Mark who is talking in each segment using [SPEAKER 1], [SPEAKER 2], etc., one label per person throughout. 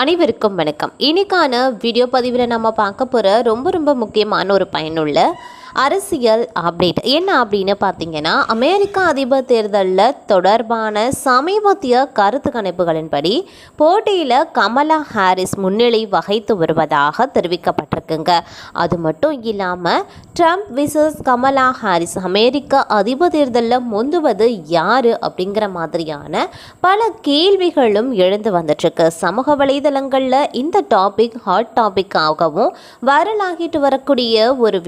[SPEAKER 1] அனைவருக்கும் வணக்கம். இன்னைக்கான வீடியோ பதிவில் நம்ம பார்க்க போகிற ரொம்ப ரொம்ப முக்கியமான ஒரு பயனுள்ள அரசியல் அப்டேட் என்ன அப்படின்னு பார்த்தீங்கன்னா அமெரிக்கா அதிபர் தேர்தலில் தொடர்பான சமீபத்திய கருத்து கணிப்புகளின்படி போட்டியில் கமலா ஹாரிஸ் முன்னிலை வகித்து வருவதாக தெரிவிக்கப்பட்டிருக்குங்க. அது மட்டும் இல்லாமல் ட்ரம்ப் விசஸ் கமலா ஹாரிஸ் அமெரிக்க அதிபர் தேர்தலில் முந்துவது யார் அப்படிங்கிற மாதிரியான பல கேள்விகளும் எழுந்து வந்துட்டுருக்கு. சமூக வலைதளங்களில் இந்த டாபிக் ஹாட் டாபிக்காகவும் வைரலாகிட்டு வரக்கூடிய ஒரு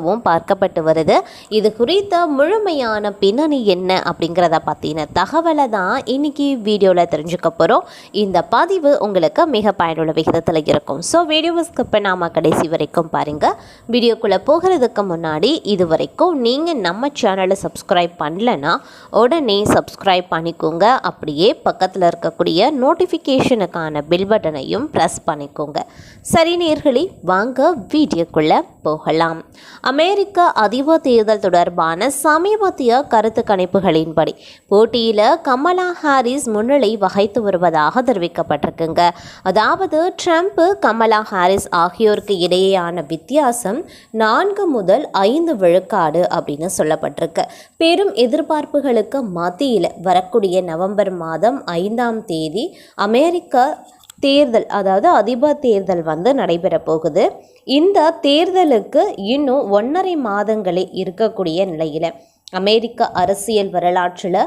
[SPEAKER 1] விஷயமாகவும் பார்க்கப்பட்டு வருது. இது குறித்த முழுமையான பின்னணி என்ன அப்படிங்கிறத பற்றின தகவலை தான் இன்னைக்கு வீடியோவில் தெரிஞ்சுக்க போகிறோம் இந்த பதிவு உங்களுக்கு மிக பயனுள்ள விகிதத்தில் இருக்கும். ஸோ வீடியோவை ஸ்கிப் பண்ணாமல் கடைசி வரைக்கும் பாருங்கள் வீடியோக்குள்ளே போகிறதுக்கு முன்னாடி இது வரைக்கும் நீங்கள் நம்ம சேனலை சப்ஸ்கிரைப் பண்ணலன்னா உடனே சப்ஸ்கிரைப் பண்ணிக்கோங்க. அப்படியே பக்கத்தில் இருக்கக்கூடிய நோட்டிஃபிகேஷனுக்கான பில் பட்டனையும் ப்ரெஸ் பண்ணிக்கோங்க. சரி நேர்களி வாங்க வீடியோக்குள்ளே போகலாம். அமெரிக்க அதிபர் தேர்தல் தொடர்பான சமீபத்திய கருத்து கணிப்புகளின்படி போட்டியில் கமலா ஹாரிஸ் முன்னிலை வகைத்து வருவதாக தெரிவிக்கப்பட்டிருக்குங்க. அதாவது ட்ரம்ப் கமலா ஹாரிஸ் ஆகியோருக்கு இடையேயான வித்தியாசம் நான்கு முதல் ஐந்து விழுக்காடு அப்படின்னு சொல்லப்பட்டிருக்கு. பெரும் எதிர்பார்ப்புகளுக்கு மத்தியில் வரக்கூடிய நவம்பர் மாதம் ஐந்தாம் தேதி அமெரிக்க தேர்தல் அதாவது அதிபர் தேர்தல் வந்து நடைபெற போகுது. இந்த தேர்தலுக்கு இன்னும் ஒன்றரை மாதங்களே இருக்கக்கூடிய நிலையில் அமெரிக்க அரசியல் வரலாற்றில்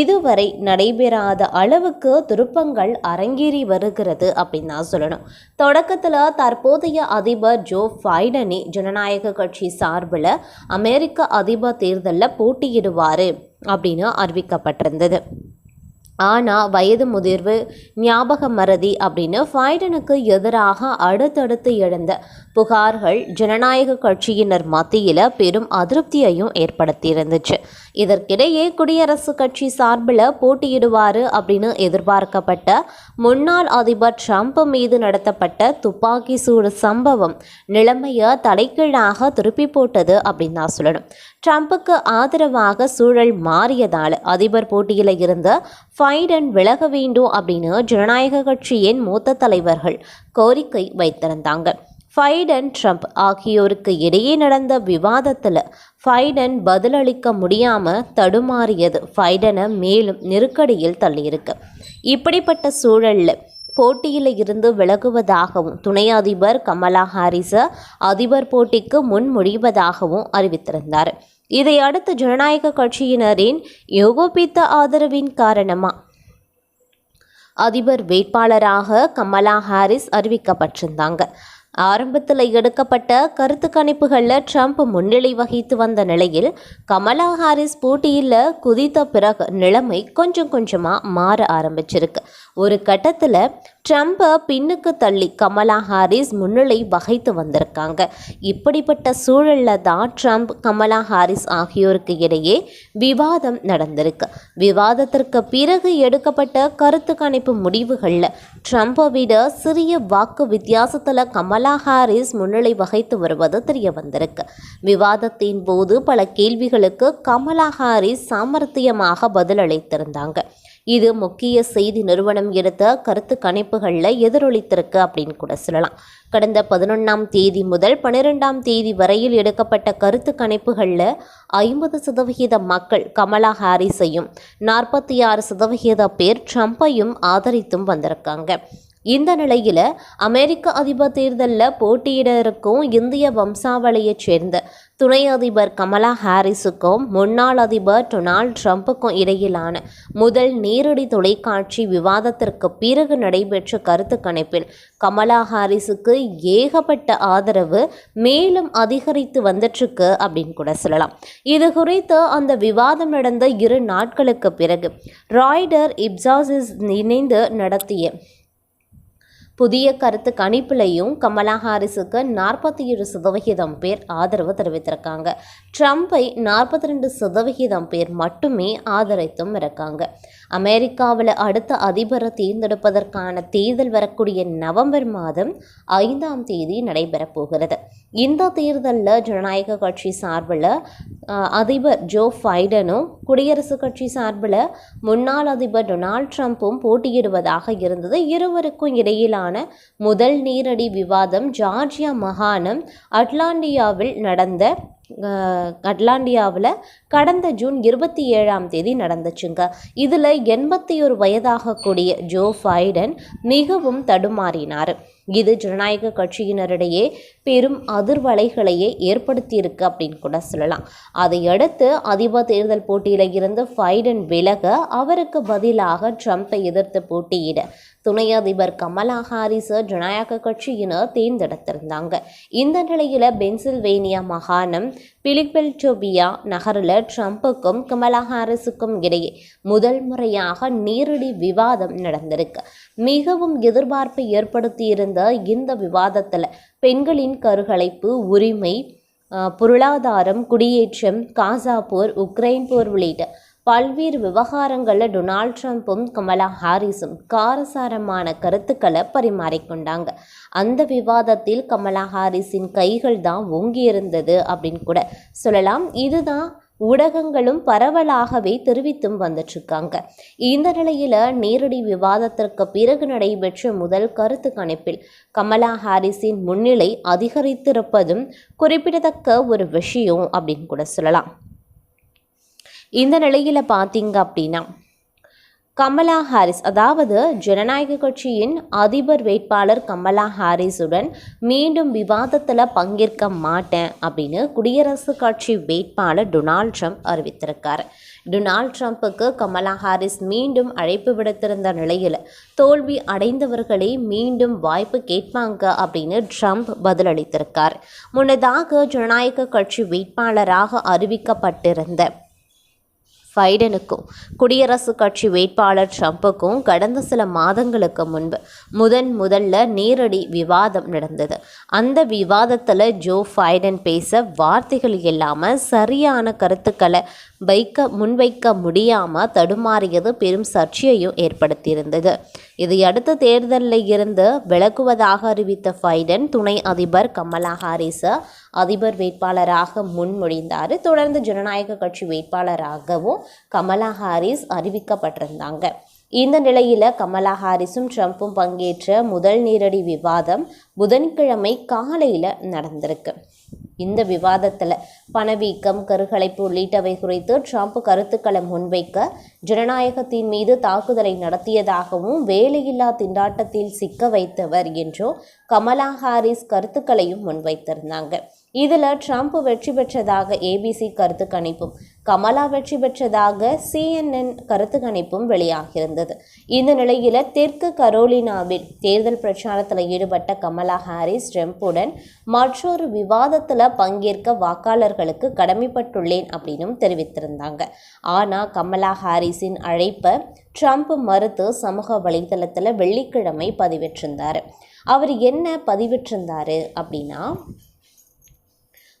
[SPEAKER 1] இதுவரை நடைபெறாத அளவுக்கு திருப்பங்கள் அரங்கேறி வருகிறது அப்படின்னு தான் சொல்லணும். தொடக்கத்தில் தற்போதைய அதிபர் ஜோ ஃபைடனி ஜனநாயக கட்சி சார்பில் அமெரிக்க அதிபர் தேர்தலில் போட்டியிடுவார் அப்படின்னு அறிவிக்கப்பட்டிருந்தது. ஆனால் வயது முதிர்வு ஞாபக மறதி அப்படின்னு ஃபைடனுக்கு எதிராக அடுத்தடுத்து எழுந்த புகார்கள் ஜனநாயக கட்சியினர் மத்தியில் பெரும் அதிருப்தியையும் ஏற்படுத்தியிருந்துச்சு. இதற்கிடையே குடியரசுக் கட்சி சார்பில் போட்டியிடுவார் அப்படின்னு எதிர்பார்க்கப்பட்ட முன்னாள் அதிபர் ட்ரம்ப் மீது நடத்தப்பட்ட துப்பாக்கி சூடு சம்பவம் நிலைமையை தலைகீழாக திருப்பி போட்டது அப்படின்னு தான் சொல்லணும். ட்ரம்ப்புக்கு ஆதரவாக சூழல் மாறியதால் அதிபர் போட்டியில் இருந்து ஃபைடன் விலக வேண்டும் அப்படின்னு ஜனநாயக கட்சியின் மூத்த தலைவர்கள் கோரிக்கை வைத்திருந்தாங்க. ஃபைடன் ட்ரம்ப் ஆகியோருக்கு இடையே நடந்த விவாதத்தில் ஃபைடன் பதிலளிக்க முடியாமல் தடுமாறியது. ஃபைடனை மேலும் நெருக்கடியில் தள்ளியிருக்கு. இப்படிப்பட்ட சூழலில் போட்டியில் இருந்து விலகுவதாகவும் துணை அதிபர் கமலா ஹாரிஸை அதிபர் போட்டிக்கு முன்மொழிவதாகவும் அறிவித்திருந்தார். இதையடுத்து ஜனநாயக கட்சியினரின் யோகோபித்த ஆதரவின் காரணமாக அதிபர் வேட்பாளராக கமலா ஹாரிஸ் அறிவிக்கப்பட்டிருந்தாங்க. ஆரம்பத்தில் எடுக்கப்பட்ட கருத்து கணிப்புகளில் ட்ரம்ப் முன்னிலை வகித்து வந்த நிலையில் கமலா ஹாரிஸ் போட்டியில் குதித்த பிறகு நிலைமை கொஞ்சம் கொஞ்சமாக மாற ஆரம்பிச்சிருக்கு. ஒரு கட்டத்தில் ட்ரம்ப்பை பின்னுக்கு தள்ளி கமலா ஹாரிஸ் முன்னிலை வகைத்து வந்திருக்காங்க. இப்படிப்பட்ட சூழலில் தான் ட்ரம்ப் கமலா ஹாரிஸ் ஆகியோருக்கு இடையே விவாதம் நடந்திருக்கு. விவாதத்திற்கு பிறகு எடுக்கப்பட்ட கருத்து கணிப்பு முடிவுகளில் ட்ரம்ப்பை விட சிறிய வாக்கு வித்தியாசத்தில் கமலா ஹாரிஸ் முன்னிலை வகைத்து வருவது தெரிய வந்திருக்கு. விவாதத்தின் போது பல கேள்விகளுக்கு கமலா ஹாரிஸ் சாமர்த்தியமாக பதிலளித்திருந்தாங்க. இது முக்கிய செய்தி நிறுவனம் எடுத்த கருத்து கணிப்புகளில் எதிரொலித்திருக்கு அப்படின்னு கூட சொல்லலாம். கடந்த பதினொன்றாம் தேதி முதல் பன்னிரெண்டாம் தேதி வரையில் எடுக்கப்பட்ட கருத்து கணிப்புகளில் ஐம்பது சதவிகித மக்கள் கமலா ஹாரிஸையும் நாற்பத்தி ஆறு சதவிகித பேர் ட்ரம்ப்பையும் ஆதரித்தும் வந்திருக்காங்க. இந்த நிலையில் அமெரிக்க அதிபர் தேர்தலில் போட்டியிட இருக்கும் இந்திய வம்சாவளியைச் சேர்ந்த துணை அதிபர் கமலா ஹாரிஸுக்கும் முன்னாள் அதிபர் டொனால்ட் ட்ரம்ப்புக்கும் இடையிலான முதல் நேரடி தொலைக்காட்சி விவாதத்திற்கு பிறகு நடைபெற்ற கருத்து கணிப்பில் கமலா ஹாரிஸுக்கு ஏகப்பட்ட ஆதரவு மேலும் அதிகரித்து வந்துட்டுருக்கு அப்படின்னு கூட சொல்லலாம். இது குறித்து அந்த விவாதம் நடந்த இரு நாட்களுக்கு பிறகு ராய்டர் இப்சாசிஸ் இணைந்து நடத்திய புதிய கருத்து கணிப்புலையும் கமலா ஹாரிஸுக்கு நாற்பத்தி ஏழு சதவிகிதம் பேர் ஆதரவு தெரிவித்திருக்காங்க. ட்ரம்ப்பை நாற்பத்தி ரெண்டு சதவிகிதம் பேர் மட்டுமே ஆதரித்தும் இருக்காங்க. அமெரிக்காவில் அடுத்த அதிபரை தேர்ந்தெடுப்பதற்கான தேர்தல் வரக்கூடிய நவம்பர் மாதம் ஐந்தாம் தேதி நடைபெறப் போகிறது. இந்த தேர்தலில் ஜனநாயக கட்சி சார்பில் அதிபர் ஜோ ஃபைடனும் குடியரசுக் கட்சி சார்பில் முன்னாள் அதிபர் டொனால்ட் ட்ரம்ப்பும் போட்டியிடுவதாக இருந்தது. இருவருக்கும் இடையிலான முதல் நீரடி விவாதம் ஜார்ஜியா மாகாணம் அட்லாண்டியாவில் நடந்த கட்லாண்டியாவில் கடந்த ஜூன் இருபத்தி ஏழாம் தேதி நடந்துச்சுங்க. இதில் எண்பத்தி ஒரு வயதாகக்கூடிய ஜோ ஃபைடன் மிகவும் தடுமாறினார். இது ஜனநாயக கட்சியினரிடையே பெரும் அதிர்வலைகளையே ஏற்படுத்தியிருக்கு அப்படின்னு கூட சொல்லலாம். அதையடுத்து அதிபர் தேர்தல் போட்டியில் இருந்து ஃபைடன் விலக அவருக்கு பதிலாக ட்ரம்ப்பை எதிர்த்து போட்டியிட துணை அதிபர் கமலா ஹாரிஸை ஜனநாயக கட்சியினர் தேர்ந்தெடுத்திருந்தாங்க. இந்த நிலையில் பென்சில்வேனியா மாகாணம் பிலிபெல்டோபியா நகரில் ட்ரம்ப்புக்கும் கமலா ஹாரிஸுக்கும் இடையே முதல் முறையாக நேரடி விவாதம் நடந்திருக்கு. மிகவும் எதிர்பார்ப்பை ஏற்படுத்தியிருந்த இந்த விவாதத்தில் பெண்களின் கருகலைப்பு உரிமை பொருளாதாரம் குடியேற்றம் காசா போர் உக்ரைன் போர் உள்ளிட்ட பல்வேறு விவகாரங்களில் டொனால்ட் ட்ரம்ப்பும் கமலா ஹாரிஸும் காரசாரமான கருத்துக்களை பரிமாறிக்கொண்டாங்க அந்த விவாதத்தில் கமலா ஹாரிஸின் கைகள் தான் ஓங்கியிருந்தது அப்படின்னு கூட சொல்லலாம். இதுதான் ஊடகங்களும் பரவலாகவே தெரிவித்தும் வந்துட்டுருக்காங்க இந்த நிலையில் நேரடி விவாதத்திற்கு பிறகு நடைபெற்ற முதல் கருத்து கணிப்பில் கமலா ஹாரிஸின் முன்னிலை அதிகரித்திருப்பதும் குறிப்பிடத்தக்க ஒரு விஷயம் அப்படின்னு கூட சொல்லலாம். இந்த நிலையில் பார்த்தீங்க அப்படின்னா கமலா ஹாரிஸ் அதாவது ஜனநாயக கட்சியின் அதிபர் வேட்பாளர் கமலா ஹாரிஸுடன் மீண்டும் விவாதத்தில் பங்கேற்க மாட்டேன் அப்படின்னு குடியரசுக் கட்சி வேட்பாளர் டொனால்ட் ட்ரம்ப் அறிவித்திருக்கார். டொனால்ட் ட்ரம்ப்புக்கு கமலா ஹாரிஸ் மீண்டும் அழைப்பு விடுத்திருந்த நிலையில் தோல்வி அடைந்தவர்களே மீண்டும் வாய்ப்பு கேட்பாங்க அப்படின்னு ட்ரம்ப் பதிலளித்திருக்கார். முன்னதாக ஜனநாயக கட்சி வேட்பாளராக அறிவிக்கப்பட்டிருந்த ஃபைடனுக்கும் குடியரசுக் கட்சி வேட்பாளர் ட்ரம்ப்புக்கும் கடந்த சில மாதங்களுக்கு முன்பு முதன் முதல்ல நேரடி விவாதம் நடந்தது. அந்த விவாதத்தில் ஜோ ஃபைடன் பேச வார்த்தைகள் இல்லாமல் சரியான கருத்துக்களை வைக்க முன்வைக்க முடியாமல் தடுமாறியது பெரும் சர்ச்சையையும் ஏற்படுத்தியிருந்தது. இதையடுத்து தேர்தலில் இருந்து விலகுவதாக அறிவித்த ஃபைடன் துணை அதிபர் கமலா ஹாரிஸை அதிபர் வேட்பாளராக முன்மொழிந்தார். தொடர்ந்து ஜனநாயக கட்சி வேட்பாளராகவும் கமலா ஹாரிஸ் அறிவிக்கப்பட்டிருந்தாங்க. இந்த நிலையில் கமலா ஹாரிஸும் ட்ரம்ப்பும் பங்கேற்ற முதல் நேரடி விவாதம் புதன்கிழமை காலையில் நடந்திருக்கு. இந்த விவாதத்தில் பணவீக்கம் கருகலைப்பு உள்ளிட்டவை குறித்து ட்ரம்ப் கருத்துக்களை முன்வைக்க ஜனநாயகத்தின் மீது தாக்குதலை நடத்தியதாகவும் வேலையில்லா திண்டாட்டத்தில் சிக்க வைத்தவர் என்றும் கமலா ஹாரிஸ் கருத்துக்களையும் முன்வைத்திருந்தாங்க. இதில் ட்ரம்ப் வெற்றி பெற்றதாக ஏபிசி கருத்து கணிப்பும் கமலா வெற்றி பெற்றதாக சிஎன்என் கருத்து கணிப்பும் வெளியாகியிருந்தது. இந்த நிலையில் தெற்கு கரோலினாவில் தேர்தல் பிரச்சாரத்தில் ஈடுபட்ட கமலா ஹாரிஸ் ட்ரம்புடன் மற்றொரு விவாதத்தில் பங்கேற்க வாக்காளர்களுக்கு கடமைப்பட்டுள்ளேன் அப்படின்னும் தெரிவித்திருந்தாங்க. ஆனால் கமலா ஹாரிஸின் அழைப்பை ட்ரம்ப் மறுத்து சமூக வலைதளத்தில் வெள்ளிக்கிழமை பதிவிட்டிருந்தார். அவர் என்ன பதிவிட்டிருந்தார் அப்படின்னா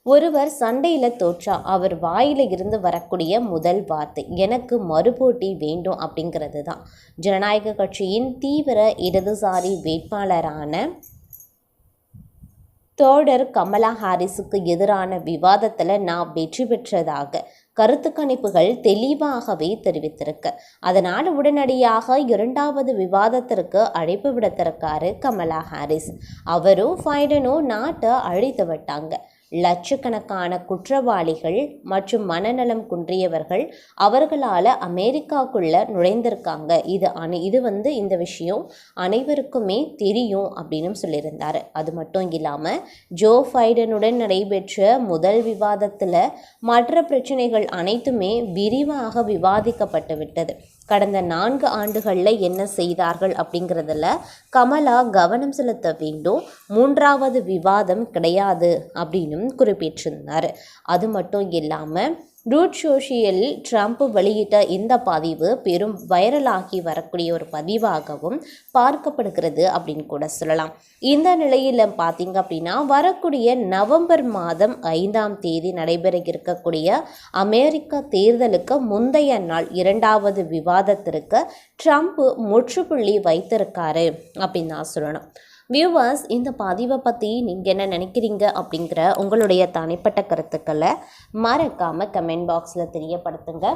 [SPEAKER 1] ஒருவர் சண்டையில் தோற்றா அவர் வாயில இருந்து வரக்கூடிய முதல் வார்த்தை எனக்கு மறுபோட்டி வேண்டும் அப்படிங்கிறது தான் ஜனநாயக கட்சியின் தீவிர இடதுசாரி வேட்பாளரான தோடர் கமலா ஹாரிஸுக்கு எதிரான விவாதத்தில் நான் வெற்றி பெற்றதாக கருத்து கணிப்புகள் தெளிவாகவே தெரிவித்திருக்கு. அதனால் உடனடியாக இரண்டாவது விவாதத்திற்கு அழைப்பு விடுத்திருக்காரு கமலா ஹாரிஸ். அவரும் ஃபைடனும் நாட்டை அழித்து விட்டாங்க. லட்சக்கணக்கான குற்றவாளிகள் மற்றும் மனநலம் குன்றியவர்கள் அவர்களால் அமெரிக்காக்குள்ளே நுழைந்திருக்காங்க. இது அனை இது வந்து இந்த விஷயம் அனைவருக்குமே தெரியும் அப்படின்னு சொல்லியிருந்தார். அது மட்டும் இல்லாமல் ஜோ ஃபைடனுடன் நடைபெற்ற முதல் விவாதத்தில் மற்ற பிரச்சனைகள் அனைத்துமே விரிவாக விவாதிக்கப்பட்டு விட்டது. கடந்த நான்கு ஆண்டுகளில் என்ன செய்தார்கள் அப்படிங்கிறதுல கமலா கவனம் செலுத்த வேண்டும். மூன்றாவது விவாதம் கிடையாது அப்படின்னும் குறிப்பிட்டிருந்தார். அது மட்டும் இல்லாமல் ரூட் சோஷியல் ட்ரம்ப் வெளியிட்ட இந்த பதிவு பெரும் வைரலாகி வரக்கூடிய ஒரு பதிவாகவும் பார்க்கப்படுகிறது அப்படின்னு கூட சொல்லலாம். இந்த நிலையில் பார்த்தீங்க அப்படின்னா வரக்கூடிய நவம்பர் மாதம் ஐந்தாம் தேதி நடைபெற இருக்கக்கூடிய அமெரிக்க தேர்தலுக்கு முந்தைய நாள் இரண்டாவது விவாதத்திற்கு ட்ரம்ப் முற்றுப்புள்ளி வைத்திருக்காரு அப்படின்னு தான் சொல்லணும். வியூவர்ஸ் இந்த பதிவை பற்றி நீங்கள் என்ன நினைக்கிறீங்க அப்படிங்கிற உங்களுடைய தனிப்பட்ட கருத்துக்களை மறக்காமல் கமெண்ட் பாக்ஸில் தெரியப்படுத்துங்க.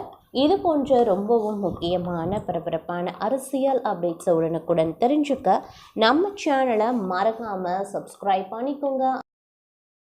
[SPEAKER 1] இது போன்ற ரொம்பவும் முக்கியமான பரபரப்பான அரசியல் அப்டேட்ஸை உடனுக்குடன் தெரிஞ்சுக்க நம்ம சேனலை மறக்காமல் சப்ஸ்கிரைப் பண்ணிக்கோங்க.